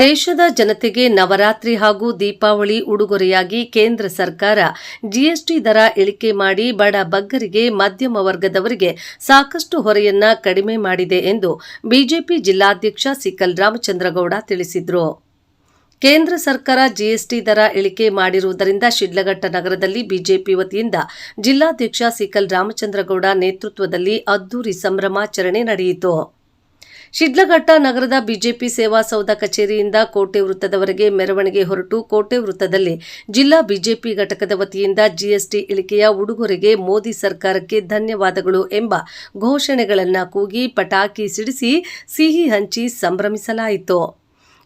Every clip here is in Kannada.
ದೇಶದ ಜನತೆಗೆ ನವರಾತ್ರಿ ಹಾಗೂ ದೀಪಾವಳಿ ಉಡುಗೊರೆಯಾಗಿ ಕೇಂದ್ರ ಸರ್ಕಾರ ಜಿಎಸ್ಟಿ ದರ ಇಳಿಕೆ ಮಾಡಿ ಬಡ ಬಗ್ಗರಿಗೆ ಮಧ್ಯಮ ವರ್ಗದವರಿಗೆ ಸಾಕಷ್ಟು ಹೊರೆಯನ್ನ ಕಡಿಮೆ ಮಾಡಿದೆ ಎಂದು ಬಿಜೆಪಿ ಜಿಲ್ಲಾಧ್ಯಕ್ಷ ಸಿಕಲ್ ರಾಮಚಂದ್ರಗೌಡ ತಿಳಿಸಿದರು. ಕೇಂದ್ರ ಸರ್ಕಾರ ಜಿಎಸ್ಟಿ ದರ ಇಳಿಕೆ ಮಾಡಿರುವುದರಿಂದ ಶಿಡ್ಲಘಟ್ಟ ನಗರದಲ್ಲಿ ಬಿಜೆಪಿ ವತಿಯಿಂದ ಜಿಲ್ಲಾಧ್ಯಕ್ಷ ಸಿಕಲ್ ರಾಮಚಂದ್ರಗೌಡ ನೇತೃತ್ವದಲ್ಲಿ ಅದ್ದೂರಿ ಸಂಭ್ರಮಾಚರಣೆ ನಡೆಯಿತು. ಶಿಡ್ಲಘಟ್ಟ ನಗರದ ಬಿಜೆಪಿ ಸೇವಾ ಸೌಧ ಕಚೇರಿಯಿಂದ ಕೋಟೆ ವೃತ್ತದವರೆಗೆ ಮೆರವಣಿಗೆ ಹೊರಟು ಕೋಟೆ ವೃತ್ತದಲ್ಲಿ ಜಿಲ್ಲಾ ಬಿಜೆಪಿ ಘಟಕದ ವತಿಯಿಂದ ಜಿಎಸ್ಟಿ ಇಳಿಕೆಯ ಉಡುಗೊರೆಗೆ ಮೋದಿ ಸರ್ಕಾರಕ್ಕೆ ಧನ್ಯವಾದಗಳು ಎಂಬ ಘೋಷಣೆಗಳನ್ನು ಕೂಗಿ ಪಟಾಕಿ ಸಿಡಿಸಿ ಸಿಹಿ ಹಂಚಿ ಸಂಭ್ರಮಿಸಲಾಯಿತು.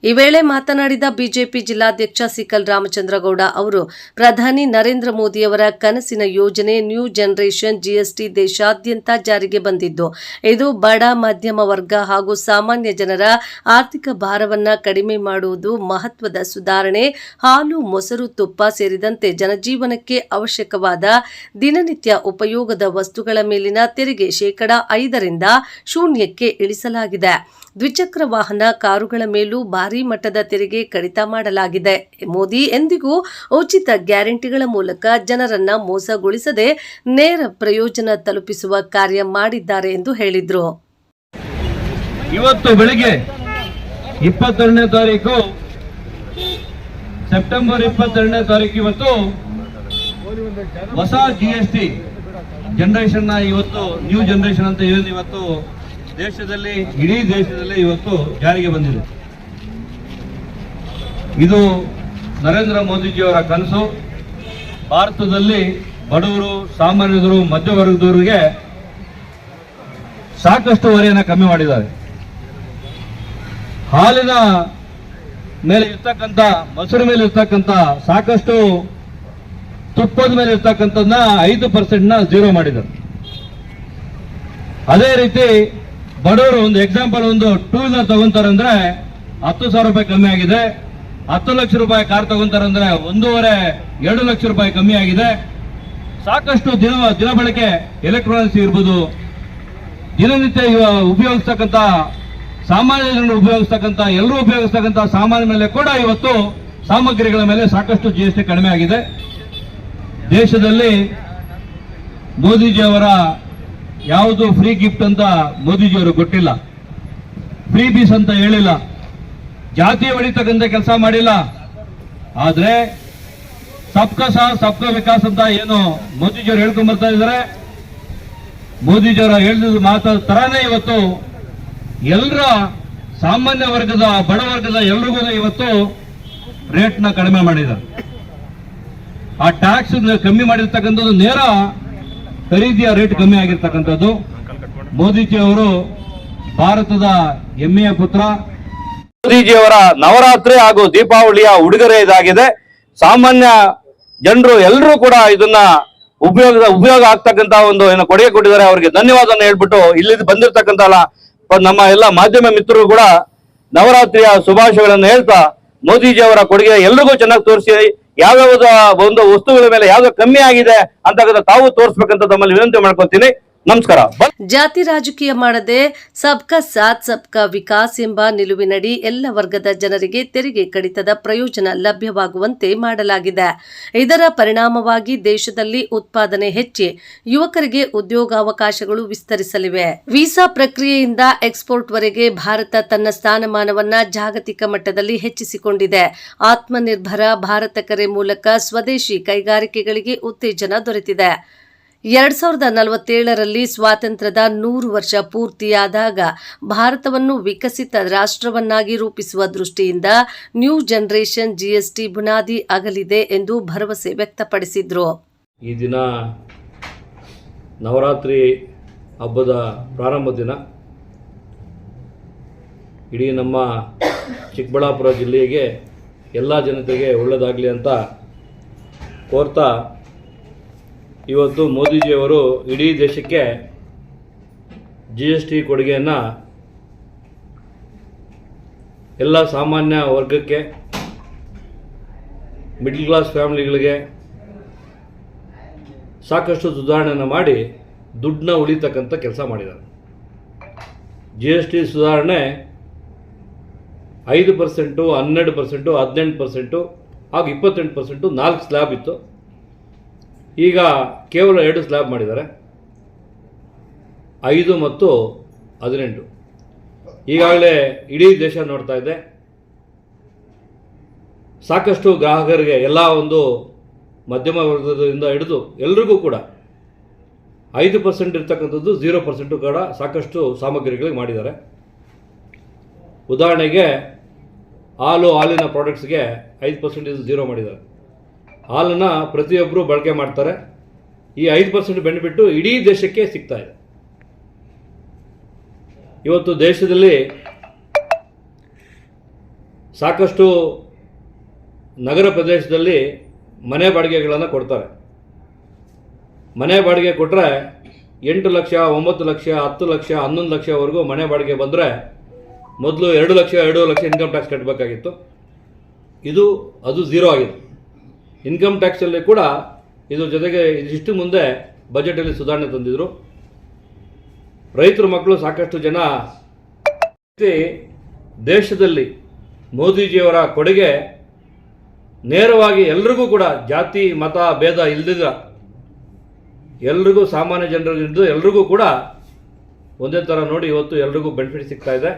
ಈ ವೇಳೆ ಮಾತನಾಡಿದ ಬಿಜೆಪಿ ಜಿಲ್ಲಾಧ್ಯಕ್ಷ ಸಿಕಲ್ ರಾಮಚಂದ್ರಗೌಡ ಅವರು, ಪ್ರಧಾನಿ ನರೇಂದ್ರ ಮೋದಿಯವರ ಕನಸಿನ ಯೋಜನೆ ನ್ಯೂ ಜನರೇಷನ್ ಜಿಎಸ್ಟಿ ದೇಶಾದ್ಯಂತ ಜಾರಿಗೆ ಬಂದಿದ್ದು. ಇದು ಬಡ, ಮಧ್ಯಮ ವರ್ಗ ಹಾಗೂ ಸಾಮಾನ್ಯ ಜನರ ಆರ್ಥಿಕ ಭಾರವನ್ನು ಕಡಿಮೆ ಮಾಡುವುದು ಮಹತ್ವದ ಸುಧಾರಣೆ. ಹಾಲು, ಮೊಸರು, ತುಪ್ಪ ಸೇರಿದಂತೆ ಜನಜೀವನಕ್ಕೆ ಅವಶ್ಯಕವಾದ ದಿನನಿತ್ಯ ಉಪಯೋಗದ ವಸ್ತುಗಳ ಮೇಲಿನ ತೆರಿಗೆ ಶೇಕಡಾ ಐದರಿಂದ ಶೂನ್ಯಕ್ಕೆ ಇಳಿಸಲಾಗಿದೆ. ದ್ವಿಚಕ್ರ ವಾಹನ, ಕಾರುಗಳ ಮೇಲೂ ಭಾರೀ ಮಟ್ಟದ ತೆರಿಗೆ ಕಡಿತ ಮಾಡಲಾಗಿದೆ. ಮೋದಿ ಎಂದಿಗೂ ಉಚಿತ ಗ್ಯಾರಂಟಿಗಳ ಮೂಲಕ ಜನರನ್ನ ಮೋಸಗೊಳಿಸದೆ ನೇರ ಪ್ರಯೋಜನ ತಲುಪಿಸುವ ಕಾರ್ಯ ಮಾಡಿದ್ದಾರೆ ಎಂದು ಹೇಳಿದ್ರು. ಇವತ್ತು ಬೆಳಿಗ್ಗೆ ಇಪ್ಪತ್ತೆರಡನೇ ತಾರೀಕು, ಸೆಪ್ಟೆಂಬರ್ ಇಪ್ಪತ್ತೆರಡನೇ ತಾರೀಕು ಇವತ್ತು ಹೊಸ ಜಿ ಎಸ್ ಟಿ ಜನರೇಷನ್ನ ಇವತ್ತು ನ್ಯೂ ಜನರೇಷನ್ ಅಂತ ಇವತ್ತು ದೇಶದಲ್ಲಿ, ಇಡೀ ದೇಶದಲ್ಲಿ ಇವತ್ತು ಜಾರಿಗೆ ಬಂದಿದೆ. ಇದು ನರೇಂದ್ರ ಮೋದಿಜಿಯವರ ಕನಸು. ಭಾರತದಲ್ಲಿ ಬಡವರು, ಸಾಮಾನ್ಯರು, ಮಧ್ಯವರ್ಗದವರಿಗೆ ಸಾಕಷ್ಟು ಹೊರೆಯನ್ನು ಕಮ್ಮಿ ಮಾಡಿದ್ದಾರೆ. ಹಾಲಿನ ಮೇಲೆ ಇರ್ತಕ್ಕಂಥ, ಮೊಸರು ಮೇಲೆ ಇರ್ತಕ್ಕಂಥ ಸಾಕಷ್ಟು ತುಪ್ಪದ ಮೇಲೆ ಇರ್ತಕ್ಕಂಥದ್ದನ್ನ ಐದು ಪರ್ಸೆಂಟ್ನ ಜೀರೋ ಮಾಡಿದ್ದಾರೆ. ಅದೇ ರೀತಿ ಬಡವರು ಒಂದು ಎಕ್ಸಾಂಪಲ್ ಒಂದು ಟೂ ವೀಲರ್ ತಗೊಂತಾರೆ ಅಂದ್ರೆ ಹತ್ತು ಸಾವಿರ ರೂಪಾಯಿ ಕಮ್ಮಿ ಆಗಿದೆ. ಹತ್ತು ಲಕ್ಷ ರೂಪಾಯಿ ಕಾರ್ ತಗೊಂತಾರೆ ಅಂದ್ರೆ ಒಂದೂವರೆ, ಎರಡು ಲಕ್ಷ ರೂಪಾಯಿ ಕಮ್ಮಿ ಆಗಿದೆ. ಸಾಕಷ್ಟು ದಿನ ದಿನ ಬಳಕೆ ಎಲೆಕ್ಟ್ರಾನಿಕ್ಸ್ ಇರ್ಬೋದು. ದಿನನಿತ್ಯ ಉಪಯೋಗಿಸ್ತಕ್ಕಂಥ, ಸಾಮಾನ್ಯ ಜನರು ಉಪಯೋಗಿಸ್ತಕ್ಕಂಥ, ಎಲ್ಲರೂ ಉಪಯೋಗಿಸ್ತಕ್ಕಂಥ ಸಾಮಾನ್ಯ ಮೇಲೆ ಕೂಡ ಇವತ್ತು ಸಾಮಗ್ರಿಗಳ ಮೇಲೆ ಸಾಕಷ್ಟು ಜಿ ಎಸ್ ಟಿ ಕಡಿಮೆ ಆಗಿದೆ. ದೇಶದಲ್ಲಿ ಮೋದಿಜಿಯವರ ಯಾವುದು ಫ್ರೀ ಗಿಫ್ಟ್ ಅಂತ ಮೋದಿಜಿಯವರು ಕೊಟ್ಟಿಲ್ಲ. ಫ್ರೀ ಬೀಸ್ ಅಂತ ಹೇಳಿಲ್ಲ. ಜಾತಿ ಹೊಡಿತಕ್ಕಂಥ ಕೆಲಸ ಮಾಡಿಲ್ಲ. ಆದ್ರೆ ಸಬ್ಕಾ ಸಹ ಸಬ್ಕಾ ವಿಕಾಸ್ ಅಂತ ಏನು ಮೋದಿಜಿಯವರು ಹೇಳ್ಕೊಂಡ್ ಬರ್ತಾ ಇದ್ದಾರೆ ಮೋದಿಜಿಯವರ ಹೇಳಿದ ಮಾತ ತರಾನೇ ಇವತ್ತು ಎಲ್ಲರ ಸಾಮಾನ್ಯ ವರ್ಗದ, ಬಡ ವರ್ಗದ ಎಲ್ರಿಗೂ ಇವತ್ತು ರೇಟ್ನ ಕಡಿಮೆ ಮಾಡಿದ್ದಾರೆ. ಆ ಟ್ಯಾಕ್ಸ್ ಕಮ್ಮಿ ಮಾಡಿರ್ತಕ್ಕಂಥದ್ದು ನೇರ ಖರೀದಿಯ ರೇಟ್ ಕಮ್ಮಿ ಆಗಿರ್ತಕ್ಕಂಥದ್ದು. ಮೋದಿಜಿ ಅವರು ಭಾರತದ ಹೆಮ್ಮೆಯ ಪುತ್ರ. ಮೋದಿಜಿಯವರ ನವರಾತ್ರಿ ಹಾಗೂ ದೀಪಾವಳಿಯ ಉಡುಗೊರೆ ಇದಾಗಿದೆ. ಸಾಮಾನ್ಯ ಜನರು ಎಲ್ಲರೂ ಕೂಡ ಇದನ್ನ ಉಪಯೋಗ ಉಪಯೋಗ ಆಗ್ತಕ್ಕಂತ ಒಂದು ಏನು ಕೊಡುಗೆ ಕೊಟ್ಟಿದ್ದಾರೆ. ಅವರಿಗೆ ಧನ್ಯವಾದ ಹೇಳ್ಬಿಟ್ಟು ಇಲ್ಲಿ ಬಂದಿರತಕ್ಕಂತ ನಮ್ಮ ಎಲ್ಲ ಮಾಧ್ಯಮ ಮಿತ್ರರು ಕೂಡ ನವರಾತ್ರಿಯ ಶುಭಾಶಯಗಳನ್ನು ಹೇಳ್ತಾ ಮೋದಿಜಿ ಅವರ ಕೊಡುಗೆ ಎಲ್ರಿಗೂ ಚೆನ್ನಾಗಿ ತೋರಿಸಿ ಯಾವ್ಯಾವ ಒಂದು ವಸ್ತುಗಳ ಮೇಲೆ ಯಾವ್ದು ಕಮ್ಮಿ ಆಗಿದೆ ಅಂತಕ್ಕಂಥ ತಾವು ತೋರಿಸ್ಬೇಕಂತ ತಮ್ಮಲ್ಲಿ ವಿನಂತಿ ಮಾಡ್ಕೊತೀನಿ ನಮಸ್ಕಾರ. ಜಾತಿ ರಾಜಕೀಯ ಮಾಡದೆ ಸಬ್ಕಾ ಸಾಥ್, ಸಬ್ಕಾ ವಿಕಾಸ್ ಎಂಬ ನಿಲುವಿನಡಿ ಎಲ್ಲ ವರ್ಗದ ಜನರಿಗೆ ತೆರಿಗೆ ಕಡಿತದ ಪ್ರಯೋಜನ ಲಭ್ಯವಾಗುವಂತೆ ಮಾಡಲಾಗಿದೆ. ಇದರ ಪರಿಣಾಮವಾಗಿ ದೇಶದಲ್ಲಿ ಉತ್ಪಾದನೆ ಹೆಚ್ಚಿ, ಯುವಕರಿಗೆ ಉದ್ಯೋಗಾವಕಾಶಗಳು ವಿಸ್ತರಿಸಲಿವೆ. ವೀಸಾ ಪ್ರಕ್ರಿಯೆಯಿಂದ ಎಕ್ಸ್ಪೋರ್ಟ್ವರೆಗೆ ಭಾರತ ತನ್ನ ಸ್ಥಾನಮಾನವನ್ನ ಜಾಗತಿಕ ಮಟ್ಟದಲ್ಲಿ ಹೆಚ್ಚಿಸಿಕೊಂಡಿದೆ. ಆತ್ಮನಿರ್ಭರ ಭಾರತ ಕರೆ ಮೂಲಕ ಸ್ವದೇಶಿ ಕೈಗಾರಿಕೆಗಳಿಗೆ ಉತ್ತೇಜನ ದೊರೆತಿದೆ. ಎರಡ್ ಸಾವಿರದ ನಲವತ್ತೇಳರಲ್ಲಿ ಸ್ವಾತಂತ್ರ್ಯದ ನೂರು ವರ್ಷ ಪೂರ್ತಿಯಾದಾಗ ಭಾರತವನ್ನು ವಿಕಸಿತ ರಾಷ್ಟ್ರವನ್ನಾಗಿ ರೂಪಿಸುವ ದೃಷ್ಟಿಯಿಂದ ನ್ಯೂ ಜನರೇಷನ್ ಜಿಎಸ್ಟಿ ಬುನಾದಿ ಆಗಲಿದೆ ಎಂದು ಭರವಸೆ ವ್ಯಕ್ತಪಡಿಸಿದ್ರು. ಈ ದಿನ ನವರಾತ್ರಿ ಹಬ್ಬದ ಪ್ರಾರಂಭ ದಿನ. ಇಡೀ ನಮ್ಮ ಚಿಕ್ಕಬಳ್ಳಾಪುರ ಜಿಲ್ಲೆಗೆ ಎಲ್ಲ ಜನತೆಗೆ ಒಳ್ಳೆಯದಾಗಲಿ ಅಂತ ಕೋರ್ತಾ ಇವತ್ತು ಮೋದಿಜಿಯವರು ಇಡೀ ದೇಶಕ್ಕೆ ಜಿ ಎಸ್ ಟಿ ಕೊಡುಗೆಯನ್ನು ಎಲ್ಲ ಸಾಮಾನ್ಯ ವರ್ಗಕ್ಕೆ ಮಿಡ್ಲ್ ಕ್ಲಾಸ್ ಫ್ಯಾಮಿಲಿಗಳಿಗೆ ಸಾಕಷ್ಟು ಸುಧಾರಣೆಯನ್ನು ಮಾಡಿ ದುಡ್ಡನ್ನ ಉಳಿತಕ್ಕಂಥ ಕೆಲಸ ಮಾಡಿದ್ದಾರೆ. ಜಿ ಎಸ್ ಟಿ ಸುಧಾರಣೆ ಐದು ಪರ್ಸೆಂಟು ಹನ್ನೆರಡು ಪರ್ಸೆಂಟು ಹದಿನೆಂಟು ಪರ್ಸೆಂಟು ಹಾಗೂ ಇಪ್ಪತ್ತೆಂಟು ಪರ್ಸೆಂಟು ನಾಲ್ಕು ಸ್ಲ್ಯಾಬ್ ಇತ್ತು. ಈಗ ಕೇವಲ ಎರಡು ಸ್ಲ್ಯಾಬ್ ಮಾಡಿದ್ದಾರೆ. ಐದು ಮತ್ತು ಹದಿನೆಂಟು. ಈಗಾಗಲೇ ಇಡೀ ದೇಶ ನೋಡ್ತಾ ಇದೆ. ಸಾಕಷ್ಟು ಗ್ರಾಹಕರಿಗೆ ಎಲ್ಲ ಒಂದು ಮಧ್ಯಮ ವರ್ಗದಿಂದ ಹಿಡಿದು ಎಲ್ರಿಗೂ ಕೂಡ ಐದು ಪರ್ಸೆಂಟ್ ಇರ್ತಕ್ಕಂಥದ್ದು ಝೀರೋ ಪರ್ಸೆಂಟು ಕೂಡ ಸಾಕಷ್ಟು ಸಾಮಗ್ರಿಗಳಿಗೆ ಮಾಡಿದ್ದಾರೆ. ಉದಾಹರಣೆಗೆ ಹಾಲು ಹಾಲಿನ ಪ್ರಾಡಕ್ಟ್ಸ್ಗೆ ಐದು ಪರ್ಸೆಂಟೇಜ್ ಝೀರೋ ಮಾಡಿದ್ದಾರೆ. ಹಾಲನ್ನು ಪ್ರತಿಯೊಬ್ಬರು ಬಳಕೆ ಮಾಡ್ತಾರೆ. ಈ ಐದು ಪರ್ಸೆಂಟ್ ಬೆನಿಫಿಟ್ಟು ಇಡೀ ದೇಶಕ್ಕೆ ಸಿಗ್ತಾ ಇದೆ. ಇವತ್ತು ದೇಶದಲ್ಲಿ ಸಾಕಷ್ಟು ನಗರ ಪ್ರದೇಶದಲ್ಲಿ ಮನೆ ಬಾಡಿಗೆಗಳನ್ನು ಕೊಡ್ತಾರೆ. ಮನೆ ಬಾಡಿಗೆ ಕೊಟ್ಟರೆ ಎಂಟು ಲಕ್ಷ, ಒಂಬತ್ತು ಲಕ್ಷ, ಹತ್ತು ಲಕ್ಷ, ಹನ್ನೊಂದು ಲಕ್ಷವರೆಗೂ ಮನೆ ಬಾಡಿಗೆ ಬಂದರೆ ಮೊದಲು ಎರಡು ಲಕ್ಷ ಎರಡು ಲಕ್ಷ ಇನ್ಕಮ್ ಟ್ಯಾಕ್ಸ್ ಕಟ್ಟಬೇಕಾಗಿತ್ತು ಇದು, ಅದು ಝೀರೋ ಆಗಿದೆ. ಇನ್ಕಮ್ ಟ್ಯಾಕ್ಸಲ್ಲಿ ಕೂಡ ಇದು ಜೊತೆಗೆ ಇದಿಷ್ಟು ಮುಂದೆ ಬಜೆಟಲ್ಲಿ ಸುಧಾರಣೆ ತಂದಿದ್ರು. ರೈತರ ಮಕ್ಕಳು ಸಾಕಷ್ಟು ಜನ ದೇಶದಲ್ಲಿ ಮೋದಿಜಿಯವರ ಕೊಡುಗೆ ನೇರವಾಗಿ ಎಲ್ರಿಗೂ ಕೂಡ ಜಾತಿ, ಮತ, ಭೇದ ಇಲ್ದಿದ ಎಲ್ರಿಗೂ ಸಾಮಾನ್ಯ ಜನರಿಂದ ಎಲ್ರಿಗೂ ಕೂಡ ಒಂದೇ ಥರ ನೋಡಿ ಇವತ್ತು ಎಲ್ರಿಗೂ ಬೆನಿಫಿಟ್ ಸಿಗ್ತಾ ಇದೆ.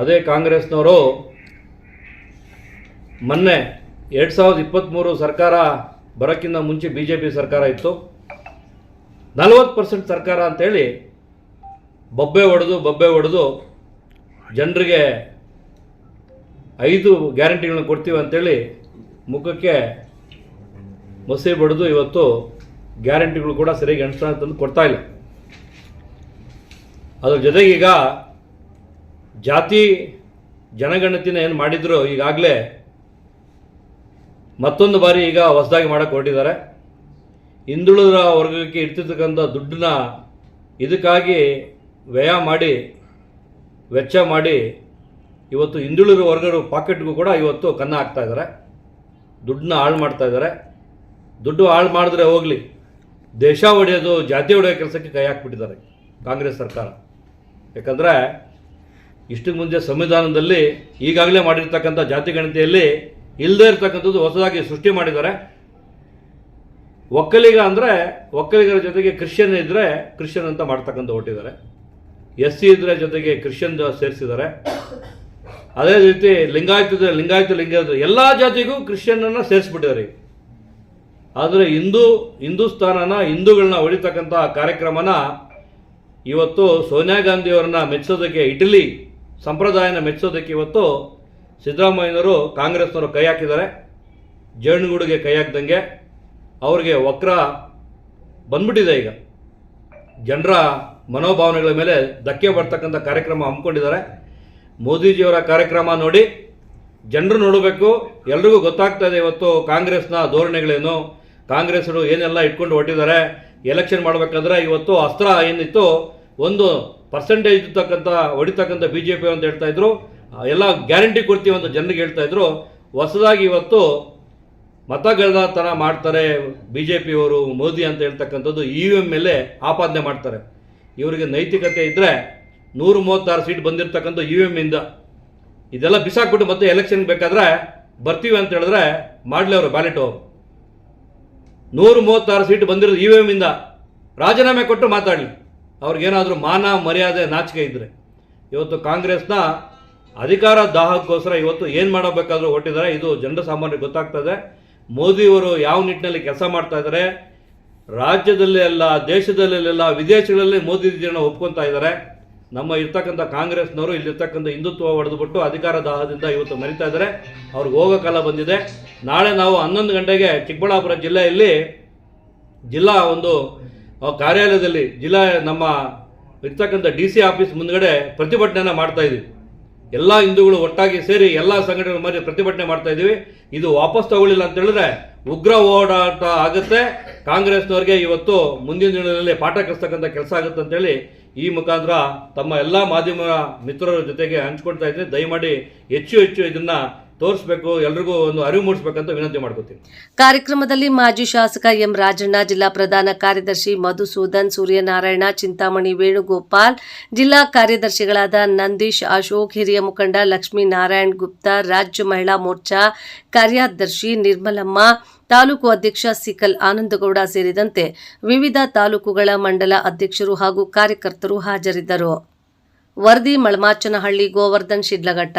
ಅದೇ ಕಾಂಗ್ರೆಸ್ನವರು ಮೊನ್ನೆ ಎರಡು ಸಾವಿರದ ಇಪ್ಪತ್ತ್ಮೂರು ಸರ್ಕಾರ ಬರೋಕ್ಕಿಂತ ಮುಂಚೆ ಬಿ ಜೆ ಪಿ ಸರ್ಕಾರ ಇತ್ತು. ನಲವತ್ತು ಪರ್ಸೆಂಟ್ ಸರ್ಕಾರ ಅಂತೇಳಿ ಬೊಬ್ಬೆ ಹೊಡೆದು ಬೊಬ್ಬೆ ಹೊಡೆದು ಜನರಿಗೆ ಐದು ಗ್ಯಾರಂಟಿಗಳನ್ನ ಕೊಡ್ತೀವಿ ಅಂತೇಳಿ ಮುಖಕ್ಕೆ ಮಸಿ ಬಡಿದು ಇವತ್ತು ಗ್ಯಾರಂಟಿಗಳು ಕೂಡ ಸರಿಯಾಗಿ ಅನುಷ್ಠಾನ ತಂದು ಕೊಡ್ತಾ ಇಲ್ಲ. ಅದ್ರ ಜೊತೆಗೀಗ ಜಾತಿ ಜನಗಣತಿನ ಏನು ಮಾಡಿದ್ರು ಈಗಾಗಲೇ ಮತ್ತೊಂದು ಬಾರಿ ಈಗ ಹೊಸದಾಗಿ ಮಾಡಕ್ಕೆ ಹೊರಟಿದ್ದಾರೆ ಹಿಂದುಳಿದ ವರ್ಗಕ್ಕೆ ಇರ್ತಿರ್ತಕ್ಕಂಥ ದುಡ್ಡನ್ನ ಇದಕ್ಕಾಗಿ ವ್ಯಯ ಮಾಡಿ, ವೆಚ್ಚ ಮಾಡಿ ಇವತ್ತು ಹಿಂದುಳಿದ ವರ್ಗದ ಪಾಕೆಟ್ಗೂ ಕೂಡ ಇವತ್ತು ಕನ್ನ ಹಾಕ್ತಾ ಇದ್ದಾರೆ. ದುಡ್ಡನ್ನ ಹಾಳು ಮಾಡ್ತಾ ಇದ್ದಾರೆ. ದುಡ್ಡು ಹಾಳು ಮಾಡಿದ್ರೆ ಹೋಗಲಿ. ದೇಶ ಒಡೆಯೋದು, ಜಾತಿ ಒಡೆಯೋ ಕೆಲಸಕ್ಕೆ ಕೈ ಹಾಕ್ಬಿಟ್ಟಿದ್ದಾರೆ ಕಾಂಗ್ರೆಸ್ ಸರ್ಕಾರ. ಯಾಕಂದರೆ ಇಷ್ಟಕ್ಕೆ ಮುಂದೆ ಸಂವಿಧಾನದಲ್ಲಿ ಈಗಾಗಲೇ ಮಾಡಿರ್ತಕ್ಕಂಥ ಜಾತಿ ಗಣತಿಯಲ್ಲಿ ಇಲ್ಲದೇ ಇರ್ತಕ್ಕಂಥದ್ದು ಹೊಸದಾಗಿ ಸೃಷ್ಟಿ ಮಾಡಿದ್ದಾರೆ. ಒಕ್ಕಲಿಗ ಅಂದರೆ ಒಕ್ಕಲಿಗರ ಜೊತೆಗೆ ಕ್ರಿಶ್ಚಿಯನ್ ಇದ್ದರೆ ಕ್ರಿಶ್ಚಿಯನ್ ಅಂತ ಮಾಡ್ತಕ್ಕಂಥ ಹೊಟ್ಟಿದ್ದಾರೆ. ಎಸ್ ಸಿ ಇದ್ರೆ ಜೊತೆಗೆ ಕ್ರಿಶ್ಚಿಯನ್ ಸೇರಿಸಿದ್ದಾರೆ. ಅದೇ ರೀತಿ ಲಿಂಗಾಯತದ ಲಿಂಗಾಯತ ಲಿಂಗಾಯತ ಎಲ್ಲ ಜಾತಿಗೂ ಕ್ರಿಶ್ಚಿಯನ್ನನ್ನು ಸೇರಿಸ್ಬಿಟ್ಟಿದ್ದಾರೆ. ಆದರೆ ಹಿಂದೂ ಹಿಂದೂಸ್ತಾನನ ಹಿಂದೂಗಳನ್ನ ಹೊಡಿತಕ್ಕಂಥ ಕಾರ್ಯಕ್ರಮನ ಇವತ್ತು ಸೋನಿಯಾ ಗಾಂಧಿಯವರನ್ನ ಮೆಚ್ಚೋದಕ್ಕೆ ಇಟಲಿ ಸಂಪ್ರದಾಯನ ಮೆಚ್ಚೋದಕ್ಕೆ ಇವತ್ತು ಸಿದ್ದರಾಮಯ್ಯನವರು ಕಾಂಗ್ರೆಸ್ನವರು ಕೈ ಹಾಕಿದ್ದಾರೆ. ಜೇನುಗೂಡಿಗೆ ಕೈ ಹಾಕ್ದಂಗೆ ಅವ್ರಿಗೆ ವಕ್ರ ಬಂದ್ಬಿಟ್ಟಿದೆ ಈಗ. ಜನರ ಮನೋಭಾವನೆಗಳ ಮೇಲೆ ಧಕ್ಕೆ ಬರ್ತಕ್ಕಂಥ ಕಾರ್ಯಕ್ರಮ ಹಮ್ಮಿಕೊಂಡಿದ್ದಾರೆ. ಮೋದಿಜಿಯವರ ಕಾರ್ಯಕ್ರಮ ನೋಡಿ ಜನರು ನೋಡಬೇಕು. ಎಲ್ರಿಗೂ ಗೊತ್ತಾಗ್ತಾ ಇದೆ ಇವತ್ತು ಕಾಂಗ್ರೆಸ್ನ ಧೋರಣೆಗಳೇನು. ಕಾಂಗ್ರೆಸ್ರು ಏನೆಲ್ಲ ಇಟ್ಕೊಂಡು ಹೊಟ್ಟಿದ್ದಾರೆ ಎಲೆಕ್ಷನ್ ಮಾಡಬೇಕಂದ್ರೆ ಇವತ್ತು ಅಸ್ತ್ರ ಏನಿತ್ತು, ಒಂದು ಪರ್ಸೆಂಟೇಜ್ ಇರ್ತಕ್ಕಂಥ, ಹೊಡಿತಕ್ಕಂಥ ಬಿ ಜೆ ಪಿ ಅಂತ ಹೇಳ್ತಾ ಇದ್ರು. ಎಲ್ಲ ಗ್ಯಾರಂಟಿ ಕೊಡ್ತೀವಿ ಅಂತ ಜನರಿಗೆ ಹೇಳ್ತಾ ಇದ್ರು. ಹೊಸದಾಗಿ ಇವತ್ತು ಮತಗಳ್ಳತನ ಮಾಡ್ತಾರೆ ಬಿ ಜೆ ಪಿಯವರು ಮೋದಿ ಅಂತ ಹೇಳ್ತಕ್ಕಂಥದ್ದು ಇ ವಿ ಎಂ ಮೇಲೆ ಆಪಾದನೆ ಮಾಡ್ತಾರೆ. ಇವರಿಗೆ ನೈತಿಕತೆ ಇದ್ದರೆ ನೂರ ಮೂವತ್ತಾರು ಸೀಟ್ ಬಂದಿರತಕ್ಕಂಥ ಇ ವಿ ಎಮ್ಮಿಂದ ಇದೆಲ್ಲ ಬಿಸಾಕ್ಬಿಟ್ಟು ಮತ್ತೆ ಎಲೆಕ್ಷನ್ಗೆ ಬೇಕಾದ್ರೆ ಬರ್ತೀವಿ ಅಂತ ಹೇಳಿದ್ರೆ ಮಾಡಲಿ ಅವರು ಬ್ಯಾಲೆಟ್ ಅವರು ನೂರ ಮೂವತ್ತಾರು ಸೀಟ್ ಬಂದಿರೋದು ಇ ವಿ ಎಮ್ಮಿಂದ ರಾಜೀನಾಮೆ ಕೊಟ್ಟು ಮಾತಾಡಲಿ. ಅವ್ರಿಗೇನಾದರೂ ಮಾನ, ಮರ್ಯಾದೆ, ನಾಚಿಕೆ ಇದ್ದರೆ ಇವತ್ತು ಕಾಂಗ್ರೆಸ್ನ ಅಧಿಕಾರ ದಾಹಕ್ಕೋಸ್ಕರ ಇವತ್ತು ಏನು ಮಾಡಬೇಕಾದ್ರೂ ಹೊಟ್ಟಿದ್ದಾರೆ. ಇದು ಜನರ ಸಾಮಾನ್ಯರಿಗೆ ಗೊತ್ತಾಗ್ತದೆ. ಮೋದಿಯವರು ಯಾವ ನಿಟ್ಟಿನಲ್ಲಿ ಕೆಲಸ ಮಾಡ್ತಾ ಇದ್ದಾರೆ. ರಾಜ್ಯದಲ್ಲೇ ಅಲ್ಲ, ದೇಶದಲ್ಲೆಲ್ಲ ವಿದೇಶಗಳಲ್ಲಿ ಜನ ಒಪ್ಕೊತಾ ಇದ್ದಾರೆ. ನಮ್ಮ ಇರ್ತಕ್ಕಂಥ ಕಾಂಗ್ರೆಸ್ನವರು ಇಲ್ಲಿರ್ತಕ್ಕಂಥ ಹಿಂದುತ್ವ ಹೊಡೆದುಬಿಟ್ಟು ಅಧಿಕಾರ ದಾಹದಿಂದ ಇವತ್ತು ಮರಿತಾ ಇದ್ದಾರೆ. ಅವ್ರಿಗೆ ಹೋಗೋ ಕಾಲ ಬಂದಿದೆ. ನಾಳೆ ನಾವು ಹನ್ನೊಂದು ಗಂಟೆಗೆ ಚಿಕ್ಕಬಳ್ಳಾಪುರ ಜಿಲ್ಲೆಯಲ್ಲಿ ಜಿಲ್ಲಾ ಒಂದು ಕಾರ್ಯಾಲಯದಲ್ಲಿ ಜಿಲ್ಲಾ ನಮ್ಮ ಇರ್ತಕ್ಕಂಥ ಡಿ ಸಿ ಆಫೀಸ್ ಮುಂದ್ಗಡೆ ಪ್ರತಿಭಟನೆಯನ್ನು ಮಾಡ್ತಾ ಇದ್ದೀವಿ. ಎಲ್ಲ ಹಿಂದೂಗಳು ಒಟ್ಟಾಗಿ ಸೇರಿ ಎಲ್ಲ ಸಂಘಟನೆಗಳ ಮಧ್ಯೆ ಪ್ರತಿಭಟನೆ ಮಾಡ್ತಾ ಇದ್ದೀವಿ. ಇದು ವಾಪಸ್ ತಗೊಳ್ಳಿಲ್ಲ ಅಂತ ಹೇಳಿದ್ರೆ ಉಗ್ರ ಓಡಾಟ ಆಗುತ್ತೆ. ಕಾಂಗ್ರೆಸ್ನವ್ರಿಗೆ ಇವತ್ತು ಮುಂದಿನ ದಿನಗಳಲ್ಲಿ ಪಾಠ ಕಲಿಸ್ತಕ್ಕಂಥ ಕೆಲಸ ಆಗುತ್ತೆ ಅಂತೇಳಿ ಈ ಮುಖಾಂತರ ತಮ್ಮ ಎಲ್ಲ ಮಾಧ್ಯಮ ಮಿತ್ರರ ಜೊತೆಗೆ ಹಂಚ್ಕೊಳ್ತಾ ಇದ್ದೀನಿ. ದಯಮಾಡಿ ಹೆಚ್ಚು ಹೆಚ್ಚು ಇದನ್ನ ತೋರಿಸ್ಬೇಕು, ಎಲ್ರಿಗೂ ಒಂದು ಅರಿವು ಮೂಡಿಸ್ಬೇಕಂತ ವಿನಂತಿ ಮಾಡ್ಕೋತೀನಿ. ಕಾರ್ಯಕ್ರಮದಲ್ಲಿ ಮಾಜಿ ಶಾಸಕ ಎಂ ರಾಜಣ್ಣ, ಜಿಲ್ಲಾ ಪ್ರಧಾನ ಕಾರ್ಯದರ್ಶಿ ಮಧುಸೂದನ್, ಸೂರ್ಯನಾರಾಯಣ, ಚಿಂತಾಮಣಿ ವೇಣುಗೋಪಾಲ್, ಜಿಲ್ಲಾ ಕಾರ್ಯದರ್ಶಿಗಳಾದ ನಂದೀಶ್, ಅಶೋಕ್, ಹಿರಿಯ ಮುಖಂಡ ಲಕ್ಷ್ಮೀನಾರಾಯಣ್ ಗುಪ್ತಾ, ರಾಜ್ಯ ಮಹಿಳಾ ಮೋರ್ಚಾ ಕಾರ್ಯದರ್ಶಿ ನಿರ್ಮಲಮ್ಮ, ತಾಲೂಕು ಅಧ್ಯಕ್ಷ ಸಿಕಲ್ ಆನಂದಗೌಡ ಸೇರಿದಂತೆ ವಿವಿಧ ತಾಲೂಕುಗಳ ಮಂಡಲ ಅಧ್ಯಕ್ಷರು ಹಾಗೂ ಕಾರ್ಯಕರ್ತರು ಹಾಜರಿದ್ದರು. ವರದಿ ಮಳಮಾಚನಹಳ್ಳಿ ಗೋವರ್ಧನ್, ಶಿಡ್ಲಘಟ್ಟ.